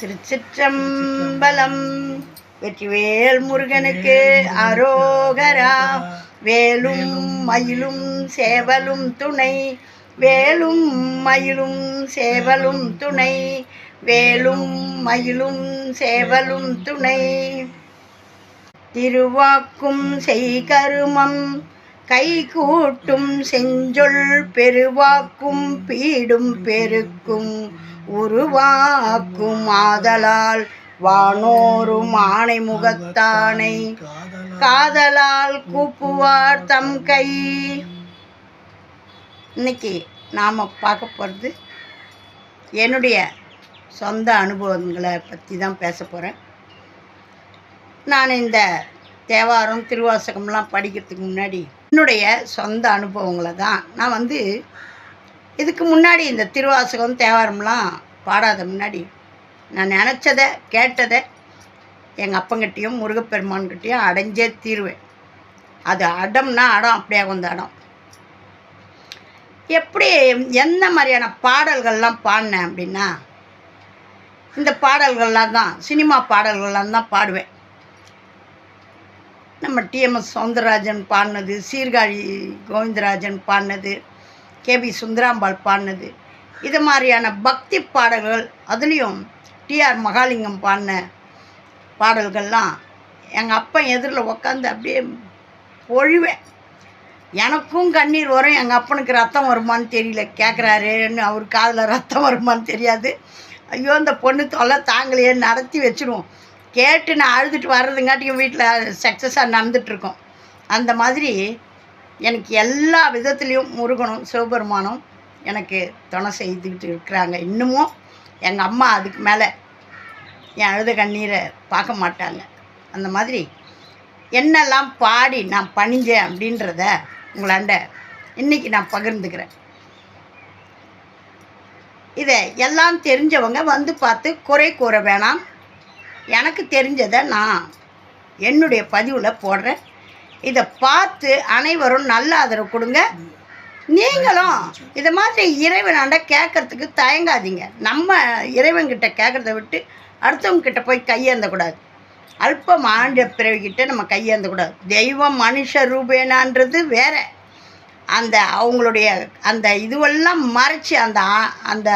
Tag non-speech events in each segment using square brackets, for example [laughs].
திருச்சிற்றம்பலம். வெற்றிவேல் முருகனுக்கு அரோகரா. வேலும் மயிலும் சேவலும் துணை. வேலும் மயிலும் சேவலும் துணை. வேலும் மயிலும் சேவலும் துணை. திருவாக்கும் செய்கருமம் கை கூட்டும் செஞ்சொல் பெருவாக்கும் பீடும் பெருக்கும். உருவாக்கும் ஆதலால் வானோரும் ஆணை முகத்தானை காதலால் கூப்புவார் தம் கை. இன்னைக்கு நாம் பார்க்க போகிறது என்னுடைய சொந்த அனுபவங்களை பற்றி தான் பேச போகிறேன் நான் இந்த தேவாரம் திருவாசகம்லாம் படிக்கிறதுக்கு முன்னாடி என்னுடைய சொந்த அனுபவங்களை தான் நான் வந்து இதுக்கு முன்னாடி இந்த திருவாசகம் தேவாரம்லாம் பாடாத முன்னாடி நான் நினச்சதை கேட்டதை எங்கள் அப்பங்கிட்டேயும் முருகப்பெருமான்கிட்டேயும் அடைஞ்சே தீருவேன். அது அடம்னா அடம் அப்படியே வந்து அடம். எப்படி எந்த மாதிரியான பாடல்கள்லாம் பாடினேன் அப்படின்னா இந்த பாடல்கள்லாம் தான் சினிமா பாடல்கள்லாம் தான் பாடுவேன். நம்ம டிஎம்எஸ் சவுந்தரராஜன் பாடினது சீர்காழி கோவிந்தராஜன் பாடினது கேபி சுந்தராம்பாள் பாடினது. இது மாதிரியான பக்தி பாடல்கள் அதுலேயும் டிஆர் மகாலிங்கம் பாடின பாடல்கள்லாம் எங்கள் அப்பா எதிரில் உக்காந்து அப்படியே பொழிவேன். எனக்கும் கண்ணீர் வரும் எங்கள் அப்பனுக்கு ரத்தம் வருமான்னு தெரியல கேட்குறாருன்னு அவர் காதில் ரத்தம் வருமான்னு தெரியாது. ஐயோ இந்த பொண்ணு தொல்லை தாங்களையே நடத்தி வச்சுருவோம். கேட்டு நான் அழுதுட்டு வர்றதுங்காட்டியும் வீட்டில் சக்ஸஸாக நடந்துகிட்ருக்கோம் அந்த மாதிரி எனக்கு எல்லா விதத்துலேயும் முருகனும் சிவபெருமானும் எனக்கு துணை செய்துக்கிட்டு இருக்கிறாங்க. இன்னமும் எங்கள் அம்மா அதுக்கு மேலே என் அழுத கண்ணீரை பார்க்க மாட்டாங்க. அந்த மாதிரி என்னெல்லாம் பாடி நான் பணிஞ்சேன் அப்படின்றத உங்களாண்ட இன்றைக்கி நான் பகிர்ந்துக்கிறேன். இதை எல்லாம் தெரிஞ்சவங்க வந்து பார்த்து குறை கூற வேணாம். எனக்கு தெரிஞ்சதை நான் என்னுடைய பதிவில் போடுறேன். இதை பார்த்து அனைவரும் நல்ல ஆதரவு கொடுங்க. நீங்களும் இதை மாதிரி இறைவனாண்ட கேட்கறதுக்கு தயங்காதீங்க. நம்ம இறைவன்கிட்ட கேட்குறத விட்டு அடுத்தவங்க கிட்ட போய் கையேந்தக்கூடாது அல்பம் ஆண்ட பிறவிக்கிட்ட நம்ம கையேந்தக்கூடாது தெய்வம் மனுஷ ரூபேனான்றது வேற. அந்த அவங்களுடைய அந்த இதுவெல்லாம் மறைச்சி அந்த அந்த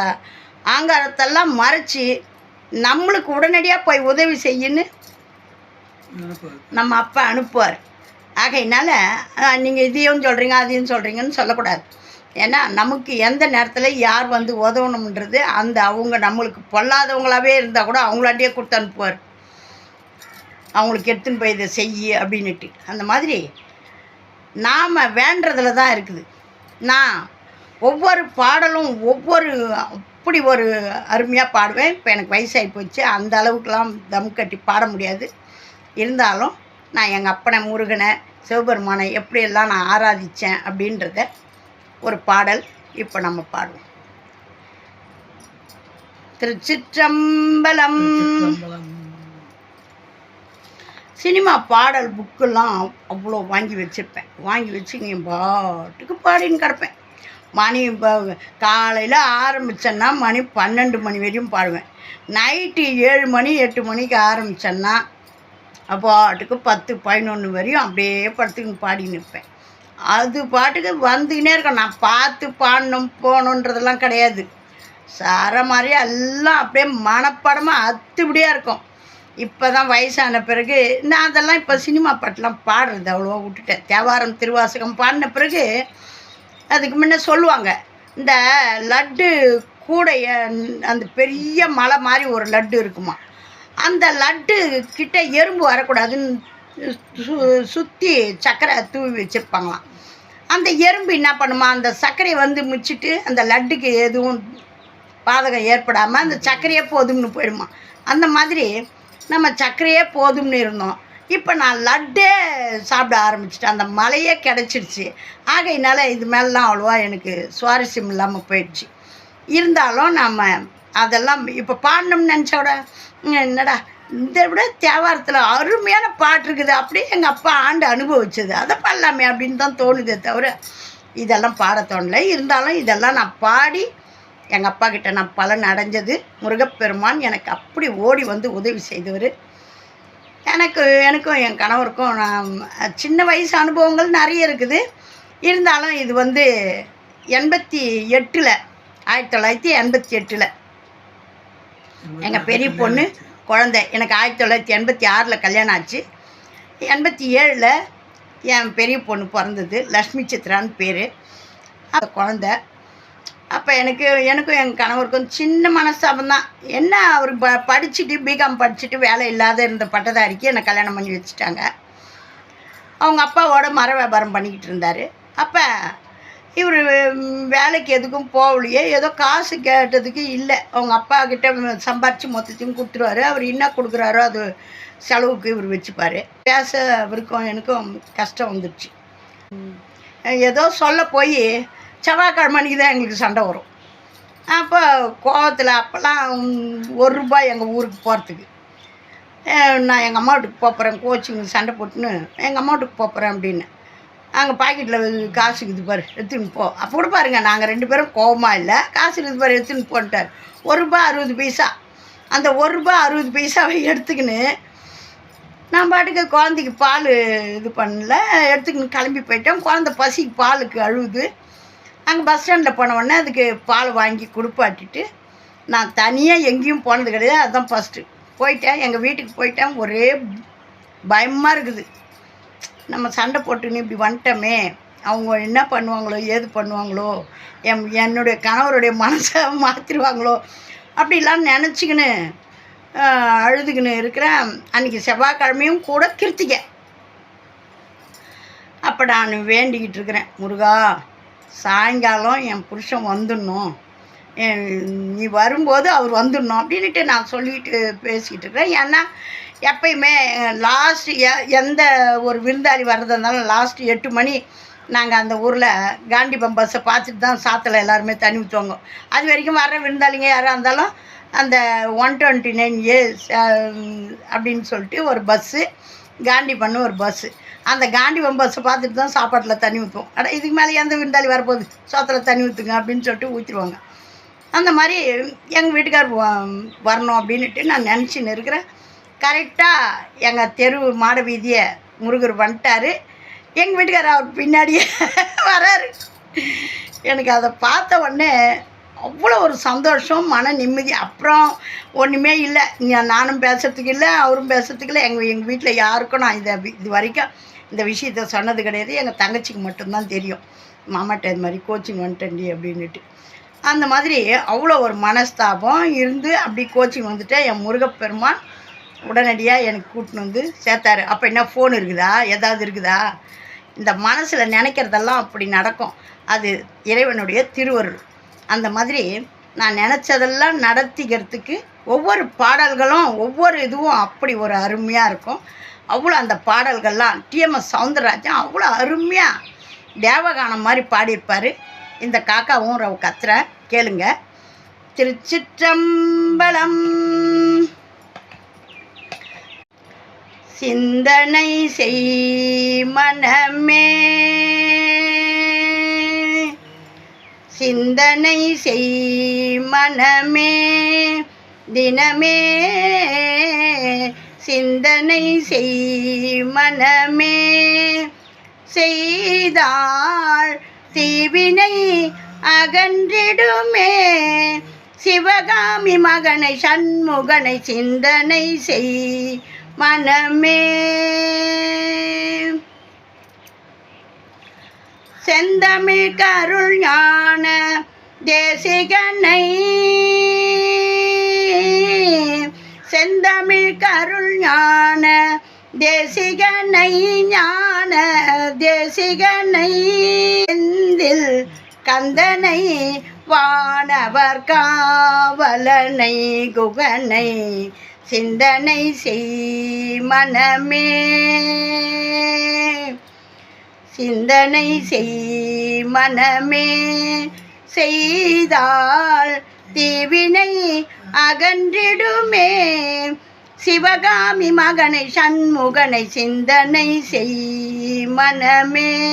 ஆங்காரத்தெல்லாம் மறைச்சி நம்மளுக்கு உடனடியாக போய் உதவி செய்யுன்னு நம்ம அப்பா அனுப்புவார். ஆகையினால நீங்கள் இதையும் சொல்கிறீங்க அதையும் சொல்கிறீங்கன்னு சொல்லக்கூடாது. ஏன்னா நமக்கு எந்த நேரத்தில் யார் வந்து உதவணுன்றது அந்த அவங்க நம்மளுக்கு பொல்லாதவங்களாவே இருந்தால் கூட அவங்களாட்டியே கொடுத்து அனுப்புவார். அவங்களுக்கு எடுத்துன்னு போய் இதை செய்யு அப்படின்னுட்டு. அந்த மாதிரி நாம் வேண்டதில் தான் இருக்குது. நான் ஒவ்வொரு பாடலும் ஒவ்வொரு அப்படி ஒரு அருமையாக பாடுவேன். இப்போ எனக்கு வயசாகி போச்சு. அந்த அளவுக்குலாம் தம் கட்டி பாட முடியாது. இருந்தாலும் நான் எங்கள் அப்பனை முருகனை சிவபெருமானை எப்படியெல்லாம் நான் ஆராதித்தேன் அப்படின்றத ஒரு பாடல் இப்போ நம்ம பாடுவோம். திருச்சிற்றம்பலம். சினிமா பாடல் புக்கெல்லாம் அவ்வளோ வாங்கி வச்சுருப்பேன். வாங்கி வச்சு இங்கே பாட்டுக்கு பாடின்னு கிடப்பேன். மணி இப்போ காலையில் ஆரம்பித்தேன்னா மணி பன்னெண்டு மணி வரையும் பாடுவேன். நைட்டு ஏழு மணி எட்டு மணிக்கு ஆரம்பித்தேன்னா பாட்டுக்கு பத்து பதினொன்று வரையும் அப்படியே படுத்துக்கின்னு பாடி நிற்பேன். அது பாட்டுக்கு வந்துக்கினே இருக்கும். நான் பார்த்து பாடணும் போகணுன்றதெல்லாம் கிடையாது. சார மாதிரி எல்லாம் அப்படியே மனப்படமாக அத்துப்படியாக இருக்கும். இப்போ தான் வயசான பிறகு நான் அதெல்லாம் இப்போ சினிமா பாட்டெலாம் பாடுறது அவ்வளோவா விட்டுட்டேன். தேவாரம் திருவாசகம் பாடின பிறகு அதுக்கு முன்ன சொல்லுவாங்க இந்த லட்டு கூடைய அந்த பெரிய மலை மாதிரி ஒரு லட்டு இருக்குமா? அந்த லட்டு கிட்ட எறும்பு வரக்கூடாதுன்னு சு சுற்றி சர்க்கரை தூவி வச்சுருப்பாங்களாம். அந்த எறும்பு என்ன பண்ணுமா அந்த சர்க்கரையை வந்து முச்சிட்டு அந்த லட்டுக்கு எதுவும் பாதகம் ஏற்படாமல் அந்த சர்க்கரையே போதும்னு போயிடுமா. அந்த மாதிரி நம்ம சர்க்கரையே போதும்னு இருந்தோம். இப்போ நான் லட்டே சாப்பிட ஆரம்பிச்சிட்டேன். அந்த மலையே கிடச்சிடுச்சு ஆகையினால இது மேலாம் அவ்வளோவா எனக்கு சுவாரஸ்யம் இல்லாமல் போயிடுச்சு. இருந்தாலும் நம்ம அதெல்லாம் இப்போ பாடணும்னு நினச்சோட என்னடா இந்த விட தேவாரத்தில் அருமையான பாட்டு இருக்குது. அப்படியே எங்கள் அப்பா ஆண்டு அனுபவிச்சது. அதை பாடலாமே அப்படின்னு தான் தோணுதே தவிர இதெல்லாம் பாட தோணல. இருந்தாலும் இதெல்லாம் நான் பாடி எங்கள் அப்பா கிட்ட நான் பலன் அடைஞ்சது. முருகப்பெருமான் எனக்கு அப்படி ஓடி வந்து உதவி செய்தவர். எனக்கு எனக்கும் என் கணவருக்கும் நான் சின்ன வயசு அனுபவங்கள் நிறைய இருக்குது. இருந்தாலும் இது வந்து எண்பத்தி எட்டில் ஆயிரத்தி தொள்ளாயிரத்தி எண்பத்தி எட்டில் எங்கள் பெரிய பொண்ணு குழந்தை. எனக்கு ஆயிரத்தி தொள்ளாயிரத்தி எண்பத்தி ஆறில் கல்யாணம் ஆச்சு. எண்பத்தி ஏழில் என் பெரிய பொண்ணு பிறந்தது லக்ஷ்மி சித்ரான்னு பேர். அந்த குழந்த. அப்போ எனக்கு எனக்கும் என் கணவருக்கும் சின்ன மனஸ்தாபம் தான். என்ன அவர் ப படிச்சுட்டு பிகாம் படிச்சுட்டு வேலை இல்லாத இருந்த பட்டதாரிக்கு என்னை கல்யாணம் பண்ணி வச்சுட்டாங்க. அவங்க அப்பாவோட மர வியாபாரம் பண்ணிக்கிட்டு இருந்தார். அப்போ இவர் வேலைக்கு எதுக்கும் போகலையே. ஏதோ காசு கேட்டதுக்கு இல்லை. அவங்க அப்பா கிட்ட சம்பாரித்து மொத்தத்தையும் கொடுத்துருவாரு. அவர் என்ன கொடுக்குறாரோ அது செலவுக்கு இவர் வச்சுப்பார். பேச அவருக்கும் எனக்கும் கஷ்டம் வந்துடுச்சு ஏதோ சொல்ல போய் செவ்வாய்க்கிழமைக்கு தான் எங்களுக்கு சண்டை வரும். அப்போ கோவத்தில் அப்போல்லாம் ஒரு ரூபாய் எங்கள் ஊருக்கு போகிறதுக்கு நான் எங்கள் அம்மா வீட்டுக்கு போகிறேன் கோச்சிங் சண்டை போட்டுன்னு எங்கள் அம்மா வீட்டுக்கு போகிறேன் அப்படின்னு. அங்கே பாக்கெட்டில் காசு இருக்குது பாரு எடுத்துன்னு போ. அப்போ கூட பாருங்க நாங்கள் ரெண்டு பேரும் கோவமாக இல்லை. காசு இருக்குது பாரு எடுத்துன்னு போன்ட்டார். ஒரு ரூபா அறுபது பைசா. அந்த ஒரு ரூபா அறுபது பைசாவை எடுத்துக்கின்னு நான் பாட்டுக்கு குழந்தைக்கு பால் இது பண்ணல. எடுத்துக்கின்னு கிளம்பி போயிட்டேன். குழந்த பசிக்கு பாலுக்கு அழுகுது. அங்கே பஸ் ஸ்டாண்டில் போன உடனே அதுக்கு பால் வாங்கி கொடுப்பாட்டிட்டு நான் தனியாக எங்கேயும் போனது கிடையாது. அதுதான் ஃபஸ்ட்டு போயிட்டேன். எங்கள் வீட்டுக்கு போயிட்டேன். ஒரே பயமாக இருக்குது. நம்ம சண்டை போட்டுன்னு இப்படி வந்துட்டோமே அவங்க என்ன பண்ணுவாங்களோ ஏது பண்ணுவாங்களோ என் என்னுடைய கணவருடைய மனசை மாற்றிடுவாங்களோ அப்படிலாம் நினச்சிக்கின்னு அழுதுகின்னு இருக்கிறேன். அன்றைக்கி செவ்வாய்க்கிழமையும் கூட கிருத்திகை. அப்போ நான் வேண்டிக்கிட்டு இருக்கிறேன். முருகா சாயங்காலம் என் புருஷன் வந்துடணும். நீ வரும்போது அவர் வந்துடணும். அப்படின்ட்டு நான் சொல்லிட்டு பேசிக்கிட்டு இருக்கிறேன். ஏன்னா எப்பயுமே லாஸ்ட் எ எந்த ஒரு விருந்தாளி வர்றதா இருந்தாலும் லாஸ்ட் எட்டு மணி நாங்கள் அந்த ஊரில் காந்தி பஸ்ஸை பார்த்துட்டு தான் சாத்தில் எல்லாருமே தண்ணி ஊற்றுவாங்க அது வரைக்கும் வர்ற விருந்தாளிங்க யாராக இருந்தாலும் அந்த ஒன் டுவெண்ட்டி நைன் ஏ அப்படின்னு சொல்லிட்டு ஒரு பஸ்ஸு காந்தி பண்ண ஒரு பஸ்ஸு அந்த காண்டிபம் பஸ்ஸை பார்த்துட்டு தான் சாப்பாட்டில் தண்ணி ஊற்றுவோம் அட இதுக்கு மேலே எந்த விருந்தாளி வரப்போகுது? சோத்தில் தண்ணி ஊற்றுங்க அப்படின்னு சொல்லிட்டு ஊற்றிடுவாங்க அந்த மாதிரி எங்கள் வீட்டுக்கார் வரணும் அப்படின்ட்டு நான் நினச்சின்னு இருக்கிறேன். கரெக்டாக எங்கள் தெரு மாட வீதியை முருகர் வந்துட்டார். எங்கள் வீட்டுக்கார் அவர் பின்னாடியே [laughs] வராரு. எனக்கு அதை பார்த்த உடனே அவ்வளோ ஒரு சந்தோஷம் மன நிம்மதி. அப்புறம் ஒன்றுமே இல்லை. நானும் பேசுறதுக்கு இல்லை அவரும் பேசுறதுக்கு இல்லை. எங்கள் எங்கள் வீட்டில் யாருக்கும் நான் இதை இது வரைக்கும் இந்த விஷயத்த சொன்னது கிடையாது. எங்கள் தங்கச்சிக்கு மட்டும்தான் தெரியும். மாமாட்ட இது மாதிரி கோச்சிங் வந்துட்டேன்டி அப்படின்ட்டு அந்த மாதிரி அவ்வளோ ஒரு மனஸ்தாபம் இருந்து அப்படி கோச்சிங் வந்துட்டு என் முருகப்பெருமான் உடனடியாக எனக்கு கூட்டின்னு வந்து சேர்த்தாரு. அப்போ என்ன ஃபோன் இருக்குதா? ஏதாவது இருக்குதா? இந்த மனசில் நினைக்கிறதெல்லாம் அப்படி நடக்கும். அது இறைவனுடைய திருவருள். அந்த மாதிரி நான் நினச்சதெல்லாம் நடத்திக்கிறதுக்கு ஒவ்வொரு பாடல்களும் ஒவ்வொரு இதுவும் அப்படி ஒரு அருமையாக இருக்கும். அவ்வளோ அந்த பாடல்கள்லாம் டிஎம்எஸ் சவுந்தரராஜன் அவ்வளோ அருமையாக தேவகானம் மாதிரி பாடியிருப்பார். இந்த காக்காவும் கத்துற கேளுங்க. திருச்சிற்றம்பலம் சிந்தனை செய் மனமே. சிந்தனை செய் மனமே. தினமே சிந்தனை செய் மனமே. செய்தாள் தீவினை அகன்றிடுமே. சிவகாமி மகனை சண்முகனை சிந்தனை செய் மனமே. செந்தமிழ் கருள் ஞான தேசிகனை. செந்தமிழ் கருள் ஞான தேசிகனை ஞான தேசிகனை. செந்தில் கந்தனை வானவர் காவலனை குகனை. சிந்தனை செய் மனமே. சிந்தனை செய் மனமே. செய்தால் தீவினை அகன்றிடுமே. சிவகாமி மகனை சண்முகனை சிந்தனை செய் மனமே.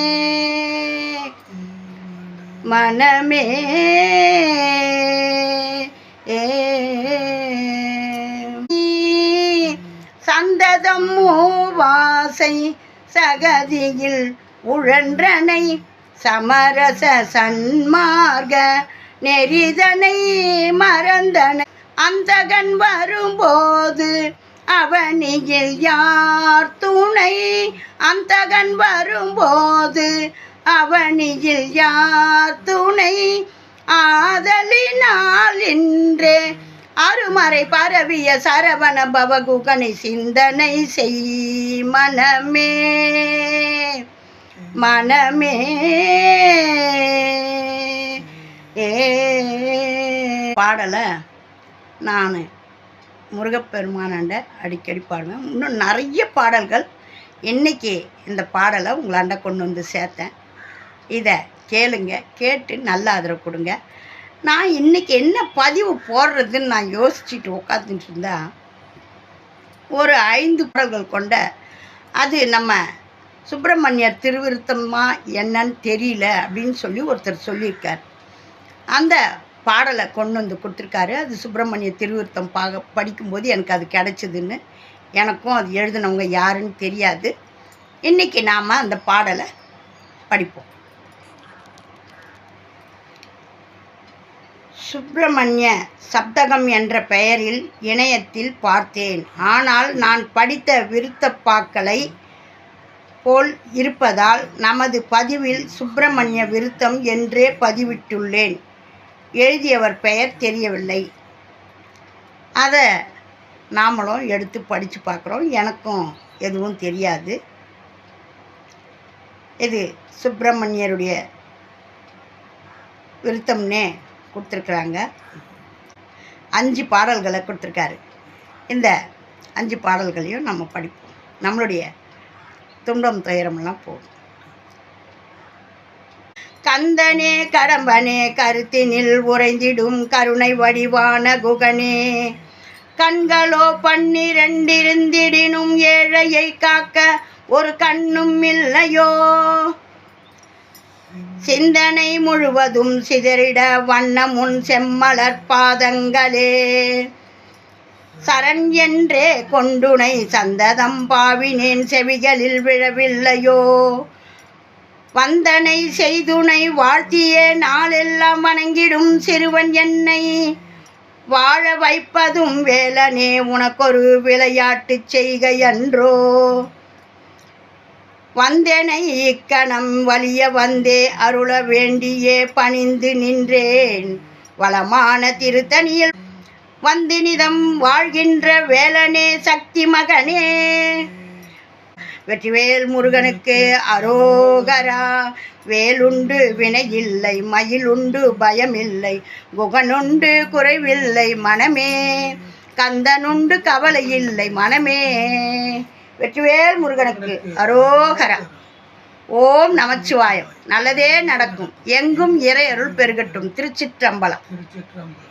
மனமே. ஏ சந்ததம் மூவாசை சகதியில் உழன்றனை சமரச சன்மார்க நெறிதனை மறந்தனை. அந்தகன் வரும்போது அவனியில் யார் துணை? அந்தகன் வரும்போது அவனியில் யார் துணை? ஆதலினால் இன்றே அருமறை பரவிய சரவண பவகுகனை சிந்தனை செய் மனமே. மனமே. ஏ. பாடலை நான் முருகப்பெருமானாண்ட அடிக்கடி பாடுவேன். இன்னும் நிறைய பாடல்கள் இன்னைக்கு இந்த பாடலை உங்களாண்ட கொண்டு வந்து சேர்த்தேன். இதை கேளுங்க கேட்டு நல்ல ஆதரவு கொடுங்க. நான் இன்றைக்கி என்ன பதிவு போடுறதுன்னு நான் யோசிச்சுட்டு உட்காந்துட்டு இருந்தா ஒரு ஐந்து பாடல்கள் கொண்ட அது நம்ம சுப்பிரமணியர் திருவிருத்தமா என்னன்னு தெரியல அப்படின்னு சொல்லி ஒருத்தர் சொல்லியிருக்கார். அந்த பாடலை கொண்டு வந்து கொடுத்துருக்காரு. அது சுப்பிரமணிய திருவிருத்தம் பாக படிக்கும்போது எனக்கு அது கிடச்சிதுன்னு எனக்கும் அது எழுதினவங்க யாருன்னு தெரியாது. இன்றைக்கி நாம் அந்த பாடலை படிப்போம். சுப்பிரமணிய சப்தகம் என்ற பெயரில் இணையத்தில் பார்த்தேன். ஆனால் நான் படித்த விருத்தப்பாக்களை போல் இருப்பதால் நமது பதிவில் சுப்பிரமணிய விருத்தம் என்றே பதிவிட்டுள்ளேன். எழுதியவர் பெயர் தெரியவில்லை. அதை நாமளும் எடுத்து படித்து பார்க்குறோம். எனக்கும் எதுவும் தெரியாது. இது சுப்பிரமணியருடைய விருத்தம்னே கொடுத்துருக்குறாங்க. அஞ்சு பாடல்களை கொடுத்துருக்காரு. இந்த அஞ்சு பாடல்களையும் நம்ம படிப்போம். நம்மளுடைய துன்பம் துயரம்லாம் போகும். கந்தனே கடம்பனே கருத்தினில் உறைந்திடும் கருணை வடிவான குகனே. கண்களோ பன்னிரண்டிருந்திடினும் ஏழையை காக்க ஒரு கண்ணும் இல்லையோ? சிந்தனை முழுவதும் சிதறிட வண்ணமுன் செம்மலர் பாதங்களே. சரண் என்றே கொண்டுனை சந்ததம் பாவினேன் செவிகளில் விழவில்லையோ. வந்தனை செய்துனை வாழ்த்தியே நாளெல்லாம் வணங்கிடும் சிறுவன் என்னை. வாழ வைப்பதும் வேலனே உனக்கொரு விளையாட்டு செய்கையன்றோ. வந்தனை இக்கணம் வலிய வந்தே அருள வேண்டியே பணிந்து நின்றேன். வளமான திருத்தணியில் வந்தினிதம் வாழ்கின்ற வேலனே சக்தி மகனே. வெற்றிவேல் முருகனுக்கு அரோகரா வேலுண்டு வினையில்லை மயிலுண்டு பயமில்லை குகனுண்டு குறைவில்லை மனமே. கந்தனுண்டு கவலை இல்லை மனமே. வெற்றிவேல் முருகனுக்கு. அரோகரா. ஓம் நமச்சிவாயம். நல்லதே நடக்கும். எங்கும் இறை அருள் பெருகட்டும். திருச்சிற்றம்பலம். திருச்சிற்றம்பலம்.